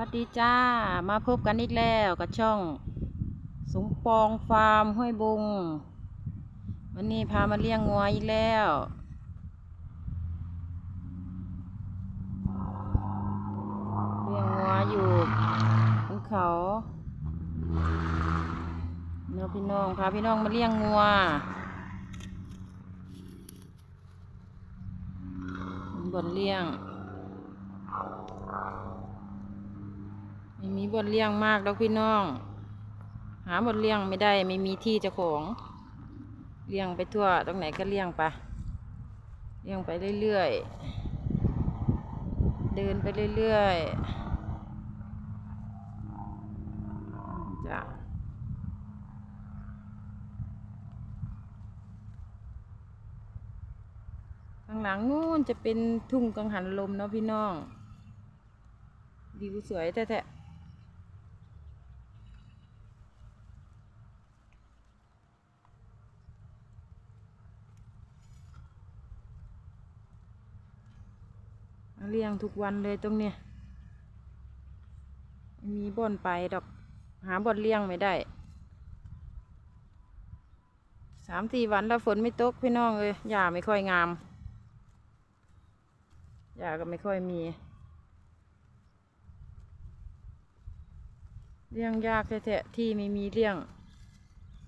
วัสดีจ้า มาพบกันอีกแล้วกับช่องสมปองฟาร์มห้วยบุง วันนี้พามาเลี้ยงงัวอีกแล้ว เลี้ยงงัวอยู่บนเขาเนาะพี่น้องพาพี่น้องมาเลี้ยงงัวบนเลี้ยง ไม่มีบทเลี้ยงมากดอกพี่น้อง หาบทเลี้ยงไม่ได้ไม่มีที่เจ้าของ เลี้ยงไปทั่วตรงไหนก็เลี้ยงไปเลี้ยงไปเรื่อยๆ เดินไปเรื่อยๆจ้ะข้างหลังนู้นจะเป็นทุ่งกังหันลมเนาะพี่น้อง วิวสวยแท้ๆ เลี้ยงทุกวันเลยตรงเนี้ยมีบ่อนไปดอกหาบ่อนเลี้ยงไม่ได้สามสี่วันแล้วฝนไม่ตกพี่น้องเลยหญ้าไม่ค่อยงามหญ้าก็ไม่ค่อยมี เลี้ยงยากแท้ๆที่ไม่มีเลี้ยง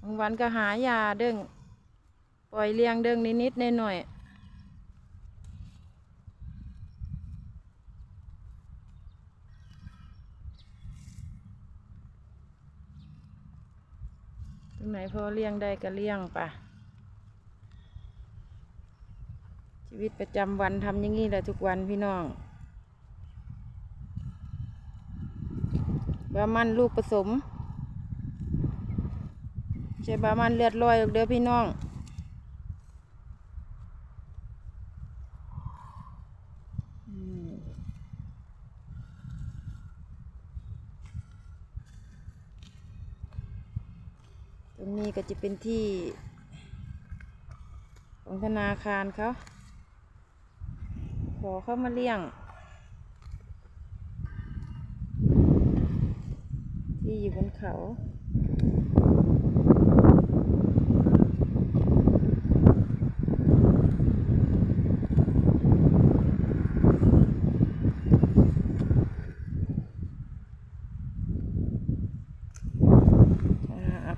บางวันก็หายาเด้งปล่อยเลี้ยงเด้งนิดๆหน่อยๆ ไหนพอเลี้ยงได้ก็เลี้ยงปะชีวิตประจำวันทำอย่างนี้แหละทุกวันพี่น้องบามันลูกผสมใช่บามันเลือดลอยหรอกเด้อพี่น้อง อืมต รงนี้ก็จะเป็นที่ ของธนาคารเขาขอเข้ามาเลี้ยง ที่อยู่บนเขา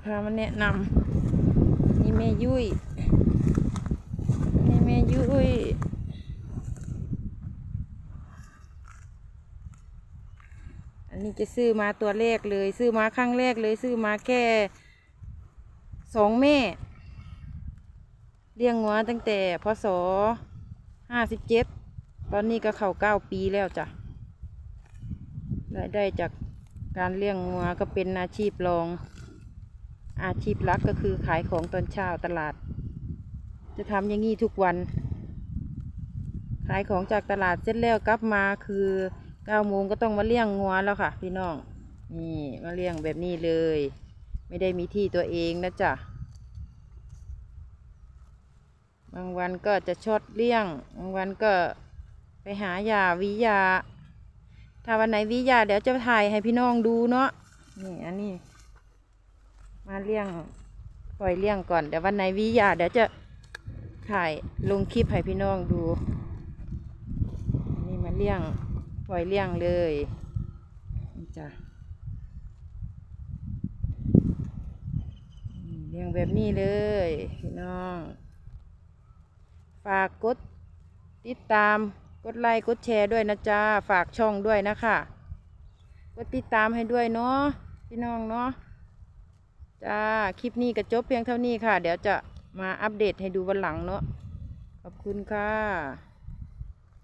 อ่ามาแนะนำนี่แม่ยุ้ยนี่แม่ยุ้ยอันนี้จะซื้อมาตัวแรกเลย ซื้อมาครั้งแรกเลย ซื้อมาแค่สองแม่ เลี้ยงงัวตั้งแต่พศห้าสิบเจ็ดตอนนี้ก็เข้าเก้าปีแล้วจ้ะรายได้จากการเลี้ยงงัวก็เป็นอาชีพรอง อาชีพหลักก็คือขายของตอนเช้าตลาด จะทำอย่างนี้ทุกวัน ขายของจากตลาดเสร็จแล้วกลับมาคือเก้าโมงก็ต้องมาเลี้ยงงัวแล้วค่ะ พี่น้องนี่มาเลี้ยงแบบนี้เลย ไม่ได้มีที่ตัวเองนะจ๊ะบางวันก็จะชดเลี้ยง บางวันก็ไปหายาวิยา ถ้าวันไหนวิยาเดี๋ยวจะถ่ายให้พี่น้องดูเนาะนี่อันนี้ มาเลี้ยงปล่อยเลี้ยงก่อน เดี๋ยววันไหนวิยาเดี๋ยวจะถ่ายลงคลิปให้พี่น้องดู นี่มาเลี้ยงปล่อยเลี้ยงเลยนะจ้ะเลี้ยงแบบนี้เลย พี่น้อง ฝากกดติดตามกดไลค์กดแชร์ด้วยนะจ๊ะฝากช่องด้วยนะคะ กดติดตามให้ด้วยเนาะพี่น้องเนาะ จ้า คลิปนี้ก็จบเพียงเท่านี้ค่ะ เดี๋ยวจะมาอัปเดตให้ดูวันหลังเนาะขอบคุณค่ะ